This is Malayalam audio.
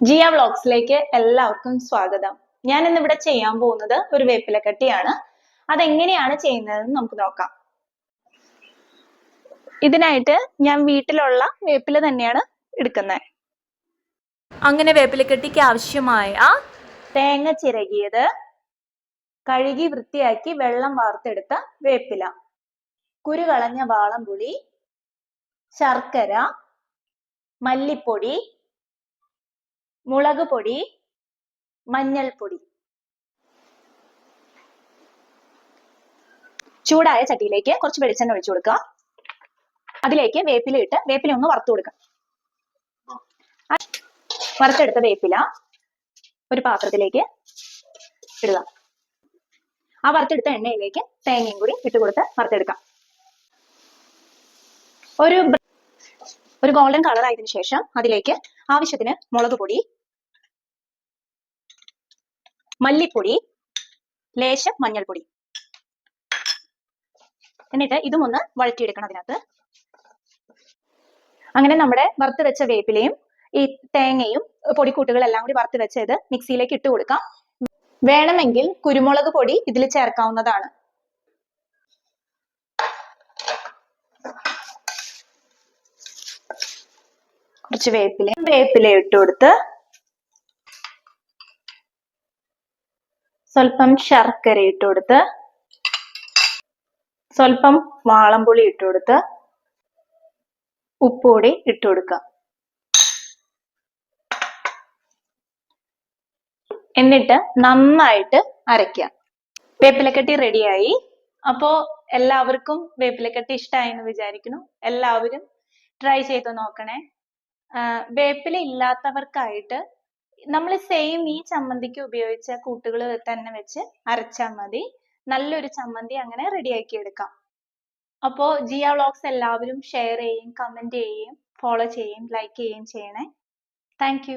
ജിയ വ്ളോഗ്സിലേക്ക് എല്ലാവർക്കും സ്വാഗതം. ഞാൻ ഇന്ന് ഇവിടെ ചെയ്യാൻ പോകുന്നത് ഒരു വേപ്പിലക്കട്ടിയാണ്. അതെങ്ങനെയാണ് ചെയ്യുന്നതെന്ന് നമുക്ക് നോക്കാം. ഇതിനായിട്ട് ഞാൻ വീട്ടിലുള്ള വേപ്പില തന്നെയാണ് എടുക്കുന്നത്. അങ്ങനെ വേപ്പിലക്കട്ടിക്ക് ആവശ്യമായ തേങ്ങ ചിരകിയത് കഴുകി വൃത്തിയാക്കി വെള്ളം വാർത്തെടുത്ത വേപ്പില കുരുകളഞ്ഞ വാളംപുളി ശർക്കര മല്ലിപ്പൊടി മുളക് പൊടി മഞ്ഞൾപ്പൊടി. ചൂടായ ചട്ടിയിലേക്ക് കുറച്ച് വെളിച്ചെണ്ണ ഒഴിച്ചു കൊടുക്കുക. അതിലേക്ക് വേപ്പില ഇട്ട് വേപ്പില ഒന്ന് വറുത്തു കൊടുക്കാം വറുത്തെടുത്ത വേപ്പില ഒരു പാത്രത്തിലേക്ക് ഇടുക. ആ വറുത്തെടുത്ത എണ്ണയിലേക്ക് തേങ്ങയും കൂടി ഇട്ട് കൊടുത്ത് വറുത്തെടുക്കാം. ഒരു ഒരു ഗോൾഡൻ കളർ ആയതിനു ശേഷം അതിലേക്ക് ആവശ്യത്തിന് മുളക് പൊടി മല്ലിപ്പൊടി ലേശം മഞ്ഞൾപ്പൊടി. എന്നിട്ട് ഇതും ഒന്ന് വഴറ്റിയെടുക്കണം അതിനകത്ത്. അങ്ങനെ നമ്മുടെ വറുത്ത് വെച്ച വേപ്പിലയും ഈ തേങ്ങയും പൊടിക്കൂട്ടുകളെല്ലാം കൂടി വറുത്ത് വെച്ച് ഇത് മിക്സിയിലേക്ക് ഇട്ട് കൊടുക്കാം. വേണമെങ്കിൽ കുരുമുളക് പൊടി ഇതിൽ ചേർക്കാവുന്നതാണ്. കുറച്ച് വേപ്പില വേപ്പില ഇട്ട് കൊടുത്ത് സ്വല്പം ശർക്കര ഇട്ട് കൊടുത്ത് സ്വല്പം വാളംപുളി ഇട്ട് കൊടുത്ത് ഉപ്പുകൂടി ഇട്ട് കൊടുക്കുക. എന്നിട്ട് നന്നായിട്ട് അരയ്ക്കുക. വേപ്പിലക്കട്ടി റെഡിയായി. അപ്പോ എല്ലാവർക്കും വേപ്പിലക്കട്ടി ഇഷ്ടമായി എന്ന് വിചാരിക്കുന്നു. എല്ലാവരും ട്രൈ ചെയ്ത് നോക്കണേ. വേപ്പില ഇല്ലാത്തവർക്കായിട്ട് നമ്മൾ സെയിം ഈ ചമ്മന്തിക്ക് ഉപയോഗിച്ച കൂട്ടുകൾ തന്നെ വെച്ച് അരച്ചാൽ മതി. നല്ലൊരു ചമ്മന്തി അങ്ങനെ റെഡിയാക്കി എടുക്കാം. അപ്പോ ജിയ വ്ളോഗ്സ് എല്ലാവരും ഷെയർ ചെയ്യും കമന്റ് ചെയ്യും ഫോളോ ചെയ്യും ലൈക്ക് ചെയ്യുകയും ചെയ്യണേ. താങ്ക്